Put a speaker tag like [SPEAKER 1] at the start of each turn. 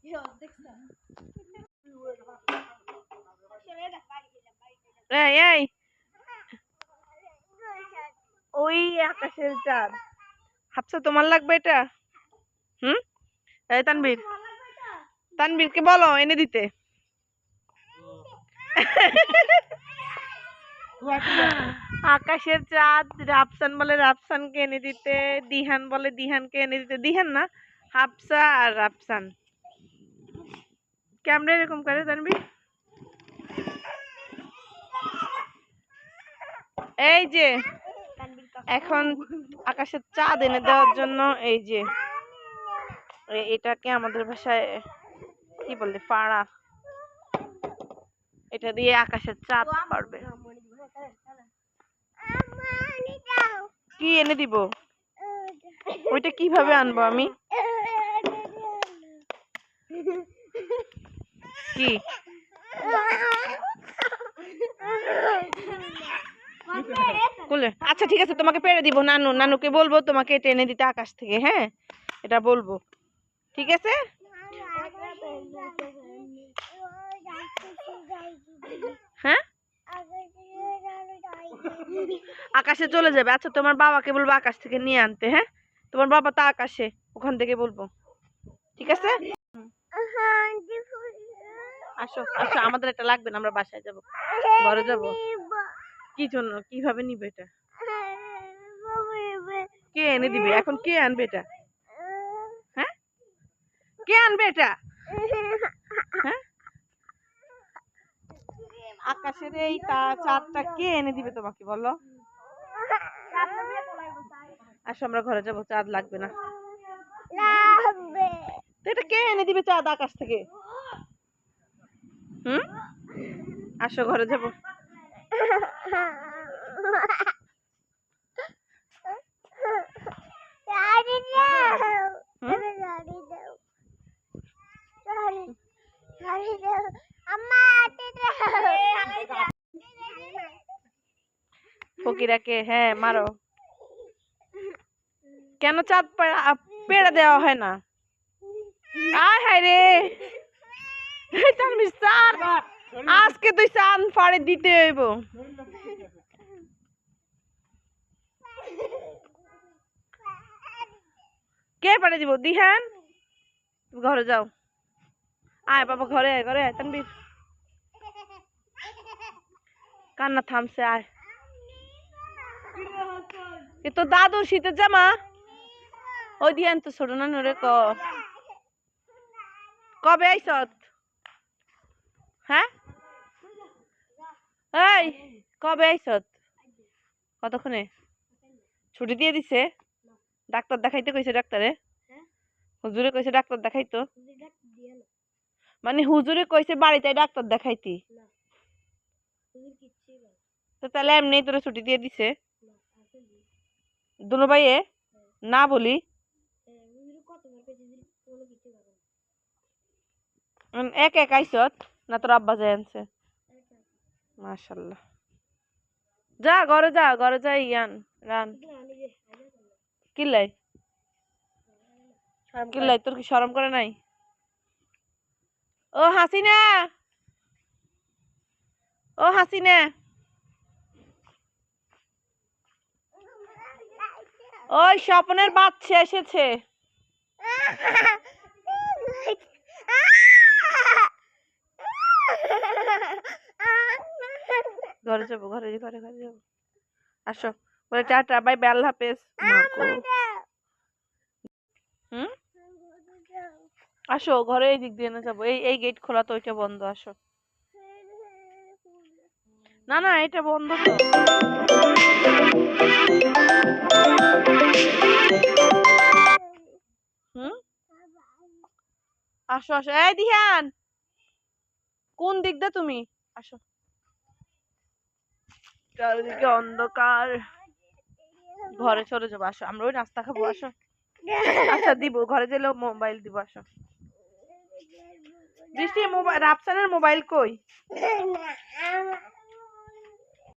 [SPEAKER 1] এই এই। ওই আকাশের চাঁদ। হাফসা তোমার লাগবে এটা? হুম? এই তানবীর তানবীরকে বলো এনে দিতে। আকাশের চাঁদ রাফসান বলে রাফসানকে এনে দিতে দিহান বলে দিহানকে এনে দিতে। দিহান না হাফসা আর রাফসান। ক্যামেরা এরকম করে তানবীর এই যে, এখন আকাশের চাঁদ এনে দেওয়ার জন্য এই যে এটাকে আমাদের ভাষায় কি বলে, ফাড়া। এটা দিয়ে আকাশের চাঁদ পারবে। কি এনে দিব? ওইটা কীভাবে আনব আমি? কি? আচ্ছা ঠিক আছে, তোমাকে পেরে দিব, নানু। নানুকে বলব তোমাকে এটা এনে দিতে আকাশ থেকে হ্যাঁ? এটা বলব। ঠিক আছে? হ্যাঁ? আকাশে চলে যাবে। আচ্ছা তোমার বাবাকে বলব আকাশ থেকে নিয়ে আনতে হ্যাঁ? তোমার বাবা তো আকাশে, ওখান থেকে বলব। ঠিক আছে? আসো আসো, আমাদের এটা লাগবে না, আমরা বাসায় যাব। ঘরে যাব? কি জন্য? কীভাবে নিবে এটা? কে এনে দিবে? এখন কে আনবে এটা? হ্যাঁ? কে আনবে এটা? হ্যাঁ? আকাশের এই চাঁদটা কে এনে দিবে তোমাকে বলো? আসো, আমরা ঘরে যাব, চাঁদ লাগবে না। এটা কে এনে দিবে চাঁদ আকাশ থেকে? হুম? আসো, ঘরে যাব? ফকিরাকে হ্যাঁ মারো। কেন চাঁদ পেড়ে দেওয়া হয় না? আয় হায় রে। আজকে তুই চান ফাড়ে দিতে হইব। কে পাড়ে দিব? দিহান? ঘরে যাও। আয় বাবা, ঘরে আয় ঘরে আয় কান্না থামছে, আয়। এ তো দাদু শীতের জামা। ওই দিয়ান তো ছোট নানু রে ক। কবে আইসত হ্যাঁ? এই, কবে আইসত? কতক্ষণে? ছুটি দিয়ে দিছে? ডাক্তার দেখাইতে কইছে ডাক্তারে? হুজুরে কইছে ডাক্তার দেখাইতো? মানে হুজুরে কইছে বাড়িতে ডাক্তার দেখাইতি? তো তাহলে এমনি তোরা ছুটি দিয়ে দিছে? দুনো ভাইয়ে না বলি? এক এক আইসত? না তোর আব্বা যায় আনছে। মাশাল্লাহ। যা, ঘরে যা ঘরে যা ইয়ান রান। কিল্লাই? কিল্লাই, তোর কি শরম করে নাই? ও, হাসিনা! ও, হাসিনা! ওই স্বপ্নের বাচ্চা এসেছে। ঘরে যাব ঘরে ঘরে ঘরে যাব। আসো বলে টাটা বাই বাই আল্লাহ হাফেজ। হুম? আসো ঘরে এই দিক দিয়ে না যাব এই এই গেট খোলা তো ওইটা বন্ধ আসো। না না এটা বন্ধ তো। হুম? আসো আসো এই দিহান! কোন দিক দিয়ে তুমি? আসো। চারিদিকে অন্ধকার। ঘরে চলে যাব, আসো। আমরা ওই নাস্তা খাব, আসো। আচ্ছা দিব, ঘরে গেলে মোবাইল দিব, আসো। বৃষ্টি মোবাইল রাফসানের মোবাইল কই?